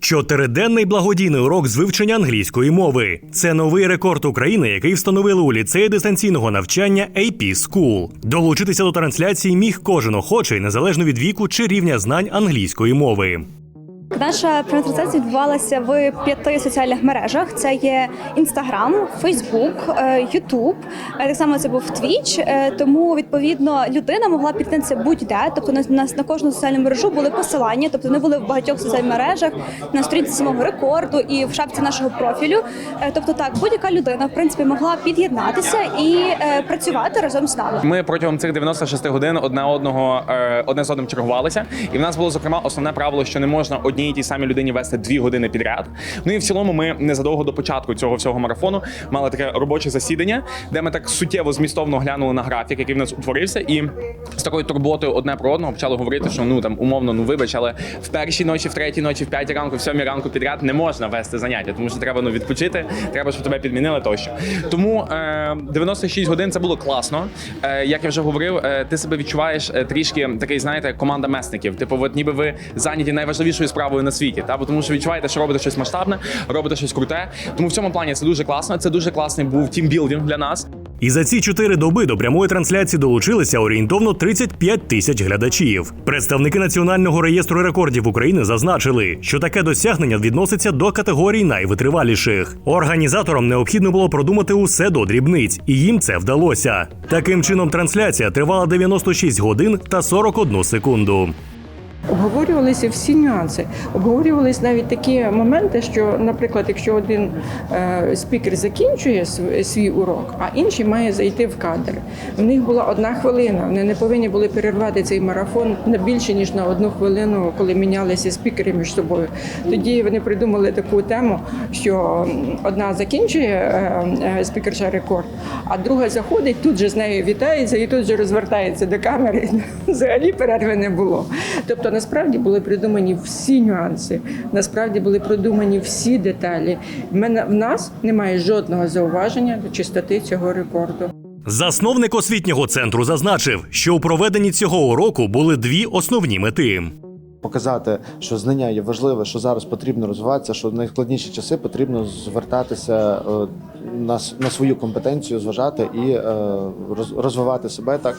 Чотириденний благодійний урок з вивчення англійської мови. Це новий рекорд України, який встановили у ліцеї дистанційного навчання AP School. Долучитися до трансляції міг кожен охочий, незалежно від віку чи рівня знань англійської мови. Наша трансляція відбувалася в п'яти соціальних мережах: це є Інстаграм, Фейсбук, Ютуб. Так само це був Твіч. Тому відповідно людина могла це будь-де. Тобто на, на, на кожну соціальну мережу були посилання, тобто вони були в багатьох соціальних мережах на сторінці самого рекорду і в шапці нашого профілю. Е, Тобто, так будь-яка людина в принципі могла під'єднатися і е, працювати разом з нами. Ми протягом цих 96 годин одне одного е, одне з одним чергувалися, і в нас було зокрема основне правило, що не можна одній і тій самій людині вести дві години підряд. Ну і в цілому, ми незадовго до початку цього всього марафону мали таке робоче засідання, де ми так суттєво змістовно глянули на графік, який в нас утворився, і з такою турботою одне про одного почали говорити, що ну там умовно, ну вибач, але в першій ночі, в третій ночі, в п'ятій ранку, в сьомій ранку підряд не можна вести заняття, тому що треба ну відпочити, треба, щоб тебе підмінили тощо. Тому е, 96 годин це було класно. Е, як я вже говорив, е, ти себе відчуваєш е, трішки такий, знаєте, команда месників. Типу, от ніби ви зайняті найважливішою справою на світі, та тому що відчуваєте, що робите щось масштабне, робите щось круте. Тому в цьому плані це дуже класно. Це дуже класний був тімбілдинг для нас. І за ці чотири доби до прямої трансляції долучилися орієнтовно 35 тисяч глядачів. Представники Національного реєстру рекордів України зазначили, що таке досягнення відноситься до категорій найвитриваліших. Організаторам необхідно було продумати усе до дрібниць, і їм це вдалося. Таким чином, трансляція тривала 96 годин та 41 секунду. Обговорювалися всі нюанси. Обговорювалися навіть такі моменти, що, наприклад, якщо один е, спікер закінчує св- свій урок, а інший має зайти в кадр. В них була одна хвилина. Вони не повинні були перервати цей марафон на більше ніж на одну хвилину, коли мінялися спікери між собою. Тоді вони придумали таку тему, що одна закінчує е, е, спікерша рекорд, а друга заходить, тут же з нею вітається і тут же розвертається до камери. Взагалі перерви не було. Тобто, насправді були придумані всі нюанси, насправді були продумані всі деталі. В мене в нас немає жодного зауваження до чистоти цього рекорду. Засновник освітнього центру зазначив, що у проведенні цього уроку були дві основні мети. показати, що знання є важливе, що зараз потрібно розвиватися, що в найскладніші часи потрібно звертатися е, на, на свою компетенцію, зважати і е, розвивати себе так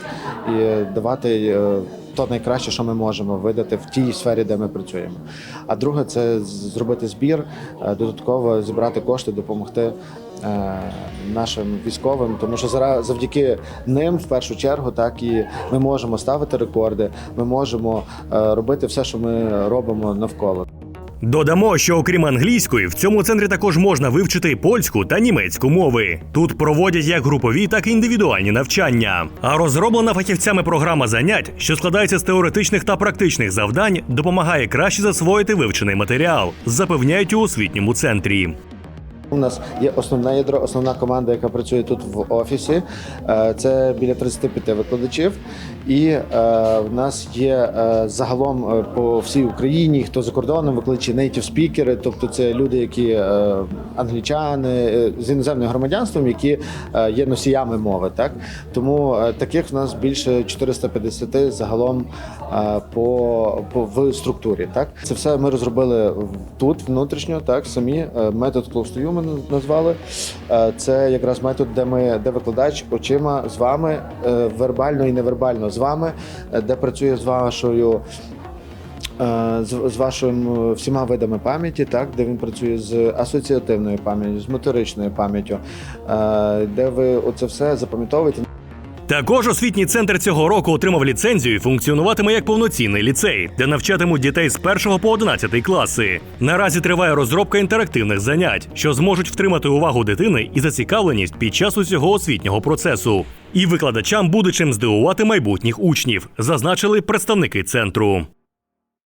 і давати е, то найкраще, що ми можемо видати в тій сфері, де ми працюємо. А друге, це зробити збір, е, додатково зібрати кошти, допомогти. е, Нашим військовим, тому що зара- завдяки ним, в першу чергу, так і ми можемо ставити рекорди, ми можемо е, робити все, що ми робимо навколо. Додамо, що окрім англійської, в цьому центрі також можна вивчити польську та німецьку мови. Тут проводять як групові, так і індивідуальні навчання. А розроблена фахівцями програма занять, що складається з теоретичних та практичних завдань, допомагає краще засвоїти вивчений матеріал, запевняють у освітньому центрі. У нас є основне ядро, основна команда, яка працює тут в офісі. Е, Це біля 35 викладачів. І е, в нас є е, загалом по всій Україні, хто за кордоном, викладачі native спікери, тобто це люди, які англічани з іноземним громадянством, які є носіями мови. Так тому таких в нас більше 450 загалом по, по в структурі. Так це все ми розробили тут внутрішньо, так самі метод Close to You назвали. Е, Це якраз метод, де ми де викладач очима з вами е, вербально і невербально з вами, е, де працює з вашою. З, вашими всіма видами пам'яті, так де він працює з асоціативною пам'яттю, з моторичною пам'яттю, де ви оце все запам'ятовуєте. Також освітній центр цього року отримав ліцензію і функціонуватиме як повноцінний ліцей, де навчатимуть дітей з 1 по 11 класи. Наразі триває розробка інтерактивних занять, що зможуть втримати увагу дитини і зацікавленість під час усього освітнього процесу. І викладачам буде чим здивувати майбутніх учнів, зазначили представники центру.